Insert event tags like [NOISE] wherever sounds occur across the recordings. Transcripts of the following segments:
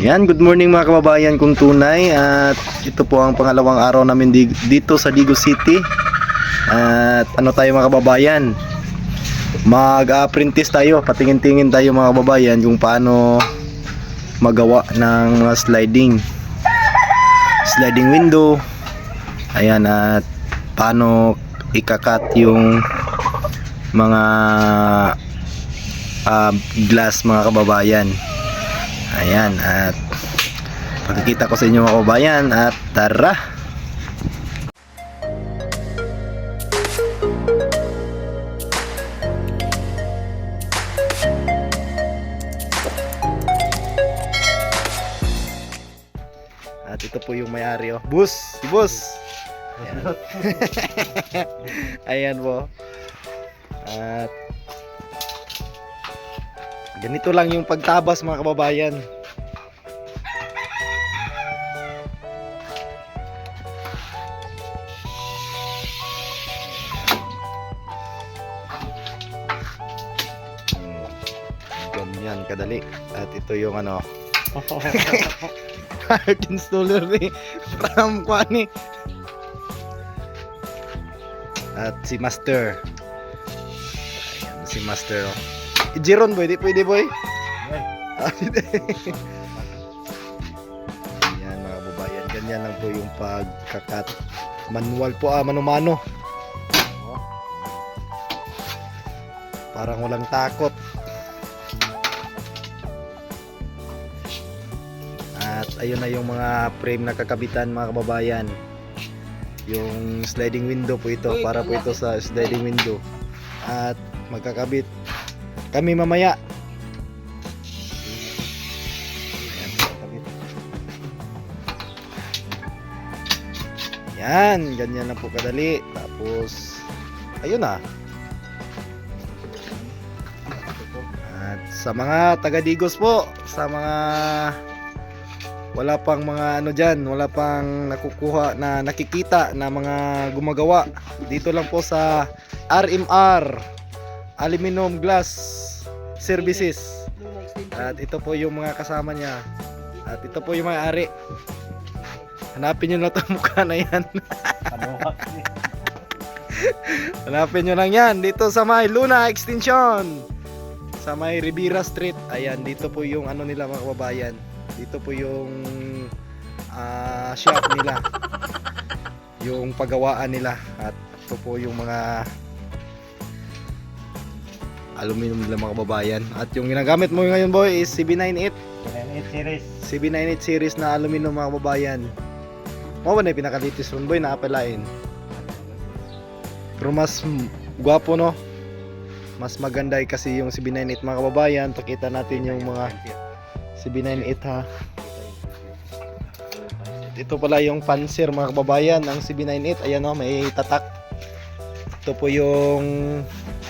Yan, good morning mga kababayan kong tunay at ito po ang pangalawang araw namin di- dito sa Digo City. At ano tayo mga kababayan? Mag-apprentice tayo, patingin-tingin tayo mga kababayan kung paano magawa ng sliding sliding window. Ayan at paano ikakat yung mga ah, glass mga kababayan. Ayan, at pagkikita ko sa inyo mga kababayan at tara! At ito po yung may-ari oh. Bus! Si Bus! Ayan. [LAUGHS] Ayan po. At ganito lang yung pagtabas mga kababayan. Ganyan kadali. At ito yung ano. [LAUGHS] Card installer ni Ram Kwani. At si Master. Ayan, si Master. Oh. Jiron boy, di pwede boy. Ah. [LAUGHS] Ayan mga babayan, ganyan lang po yung pagkakat. Manual po ah, mano-mano. Oh. Parang walang takot. At ayun na yung mga frame na kakabitan mga kababayan. Yung sliding window po ito, para po ito sa sliding window. At magkakabit kami mamaya. Yan, ganyan lang po kadali. Tapos, ayun na. At sa mga taga-Digos po, sa mga wala pang mga ano dyan, wala pang nakukuha na nakikita na mga gumagawa. Dito lang po sa RMR Aluminum Glass Services. At ito po yung mga kasama niya. At ito po yung may-ari. Hanapin nyo na itong [LAUGHS] mukha na yan. [LAUGHS] Hanapin nyo lang yan. Dito sa may Luna Extension. Sa may Rivera Street. Ayan, dito po yung ano nila mga kababayan. Dito po yung ah, shop nila. Yung paggawaan nila. At ito po yung mga aluminum nila mga kababayan. At yung ginagamit mo ngayon boy is CB98. 8 series. CB98 series na aluminum mga kababayan. Mo ba na yung pinakalitis ron boy na apelain. Pero mas gwapo no. Mas maganda eh kasi yung CB98 mga kababayan. Pakita natin yung mga CB98 ha. Ito pala yung Panzer mga kababayan ng CB98. Ayan o, may tatak. Ito po yung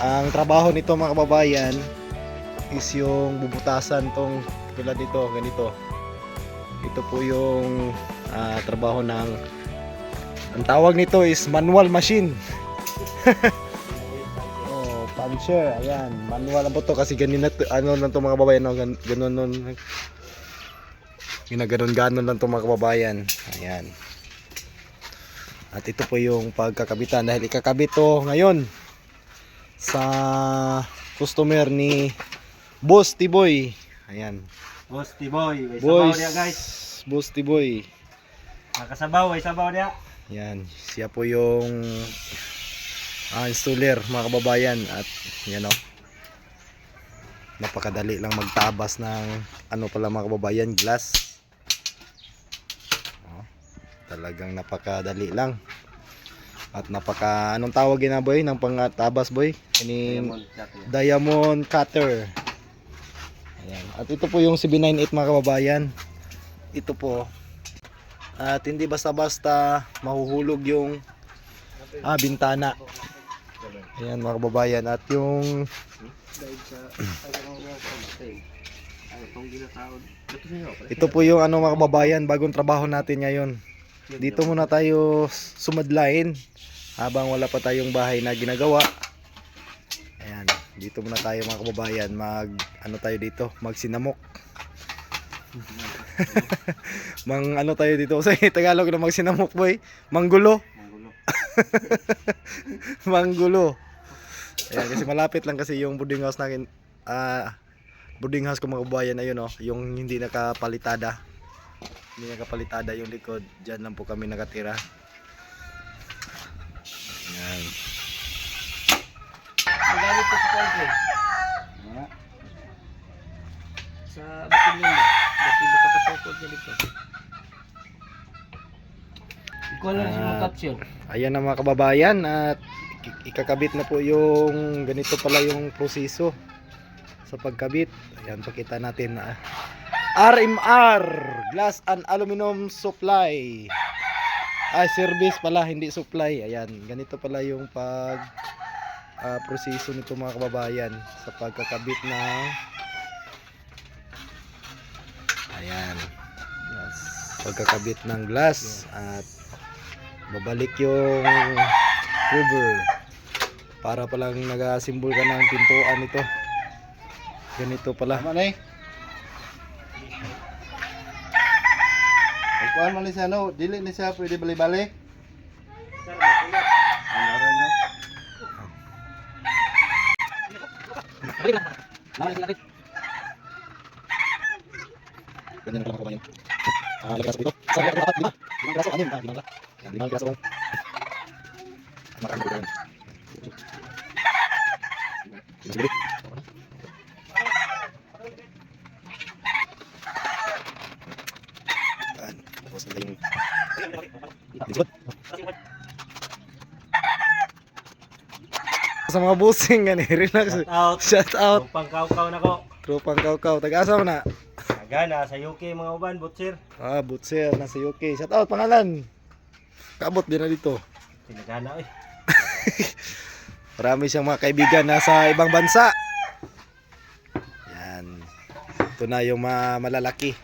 ang trabaho nito mga kababayan is yung bubutasan tong tulad nito, ganito. Ito po yung ah, trabaho ng ang tawag nito is manual machine. [LAUGHS] oh, puncher, ayan. Manual lang po to kasi ganun na to, ano lang to mga kababayan, no? Gan, ganun nun. Ginaganon-ganon lang to mga kababayan. Ayan. At ito po yung pagkakabitan dahil ikakabit to ngayon sa customer ni Boss Tiboy. Ayan. Boss Tiboy. May sabaw Boys. niya guys. Boss Tiboy. Nakasabaw. May sabaw niya. Yan, siya po yung ah, installer mga kababayan at yan o. Napakadali lang magtabas ng ano pala mga kababayan, glass. Oh, talagang napakadali lang. At napaka anong tawag na boy ng pangtabas boy? Ini diamond cutter. Ayan. At ito po yung CB98 mga kababayan. Ito po. At hindi basta-basta mahuhulog yung ah, bintana. Ayan mga kababayan. At yung ito po yung ano mga kababayan, bagong trabaho natin ngayon. Dito muna tayo sumadlain habang wala pa tayong bahay na ginagawa. Ayan, dito muna tayo mga kababayan, mag ano tayo dito, magsinamok. [LAUGHS] Mang ano tayo dito sa [LAUGHS] Tagalog na magsinamok boy. Manggulo. Manggulo. [LAUGHS] Manggulo. Ayan, kasi malapit lang kasi yung boarding house natin. Ah, boarding house ko mga kabayan ayun oh, yung hindi nakapalitada. Hindi nakapalitada yung likod. Diyan lang po kami nakatira. Ayan. Magalit ko sa country. Sa Bukid Lunda. Dati ba kapatukod niya dito? Ikaw lang siya Ah. mga caption. Ayan na mga kababayan at ik- ikakabit na po yung ganito pala yung proseso sa pagkabit. Ayan, pakita natin na RMR Glass and Aluminum Supply. Ah, service pala, hindi supply. Ayan, ganito pala yung pag ah, proseso nito mga kababayan sa pagkakabit ng Ayan. Pagkakabit ng glass at babalik yung cover para palang nagasimbol ka ng pintuan ito ganito pala Tama. Ay, kuhaan man siya, no? Dili ni siya pwede rin, no? ganyan ko Tapos nila yung sa mga busing gani relax Shout out. shout out Upang kaukaw na ko. tropang kaw-kaw taga-asa mo na Agana sa UK mga uban, butcher. Ah, Butser, nasa UK. Shout out, pangalan. Kabot din na dito. Sinagana eh. [LAUGHS] Marami siyang mga kaibigan nasa ibang bansa. Yan. Ito na yung mga malalaki.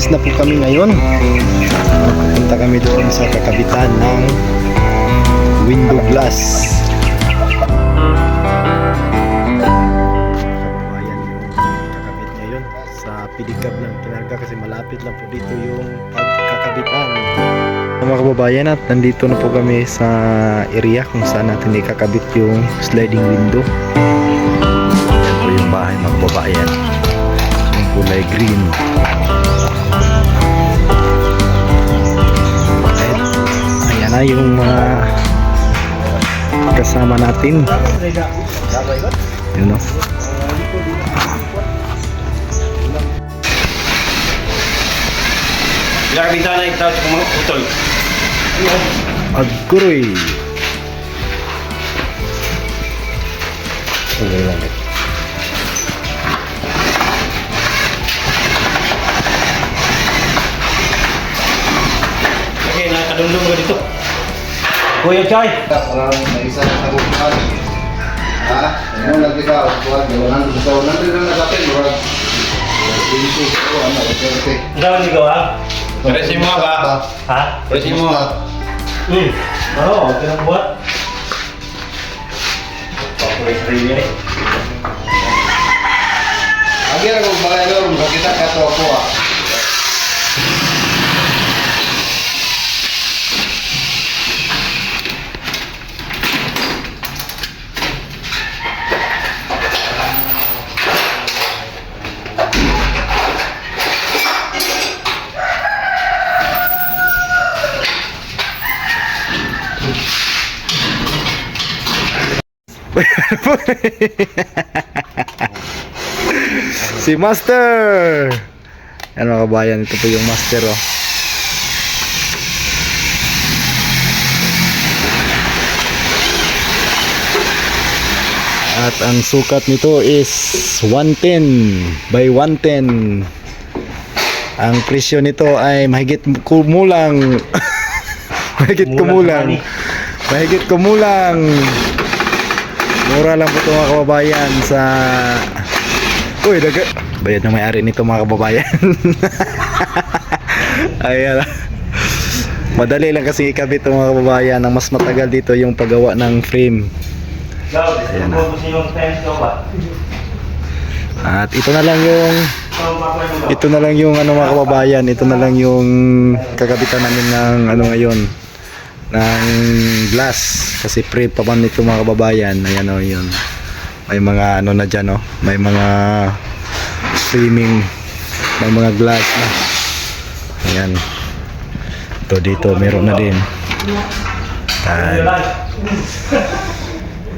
At paalis na po kami ngayon. Punta kami doon sa kakabitan ng window glass. Kababayan yung kakabit ngayon sa pidigab ng kinarga kasi malapit lang po dito yung pagkakabitan. Mga kababayan at nandito na po kami sa area kung saan natin ikakabit yung sliding window. Yan po yung bahay mga kababayan. Yung kulay green. Na yung mga kasama natin. Yun o. Ka bintana ito sa mga utol. Aguroy. Okay lang. Okay, nakadundong ko dito. Kuya Chay. Parang may isa na nabubuhan. Ha? Ano ka? Buwan, gawanan ko sa ulan. Hindi na nagapin. Murag. Ano? Okay. Saan ni gawa? Presi mo ba? Ha? Presi mo. Hmm. Oh, okay lang buhat. Papulis rin niya eh. Agi na kung balay lor. Makita ka to ako ah. [LAUGHS] si Master! Yan mga kabayan, ito po yung Master oh. At ang sukat nito is 110 by 110. Ang presyo nito ay mahigit kumulang [LAUGHS] mahigit kumulang. Mahigit kumulang. Mura lang po ito mga kababayan sa Uy, daga Bayad ng may-ari nito mga kababayan [LAUGHS] Ayan Madali lang kasi ikabit ito mga kababayan Ang mas matagal dito yung paggawa ng frame Ayan? At ito na lang yung. Ito na lang yung ano mga kababayan Ito na lang yung kagabitan namin ng ano ngayon ng glass. Kasi pre pa man ito mga kababayan. Ayan o yun. May mga ano na dyan o. May mga framing may mga glass na. Ayan. Ito dito meron na din. Ayan.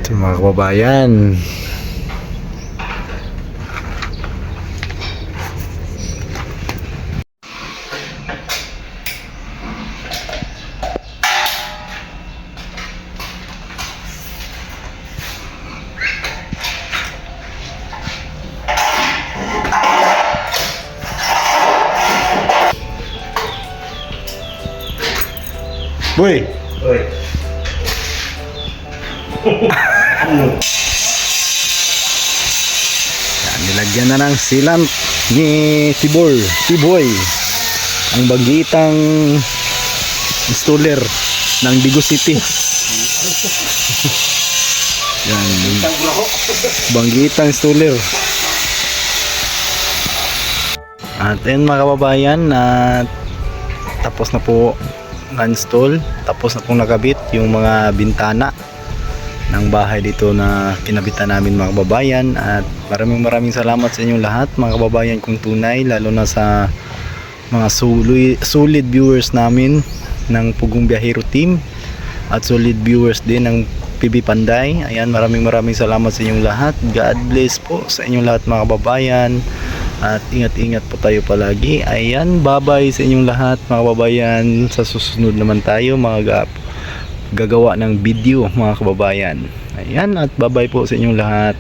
ito mga kababayan boy Uy. Yan, nilagyan na ng silant ni Tibor, Tiboy. Ang bagitang installer ng Digo City. Yan, banggitang installer. At yun mga kababayan, at tapos na po na-install, tapos na pong nakabit yung mga bintana ng bahay dito na kinabitan namin mga kababayan. At maraming maraming salamat sa inyong lahat mga kababayan kung tunay lalo na sa mga suli, solid viewers namin ng Pugong Biyahero Team at solid viewers din ng PB Panday. Ayan maraming maraming salamat sa inyong lahat. God bless po sa inyong lahat mga kababayan at ingat-ingat po tayo palagi ayan bye-bye sa inyong lahat mga kababayan sa susunod naman tayo mga gagawa ng video mga kababayan. Ayan at bye-bye po sa inyong lahat.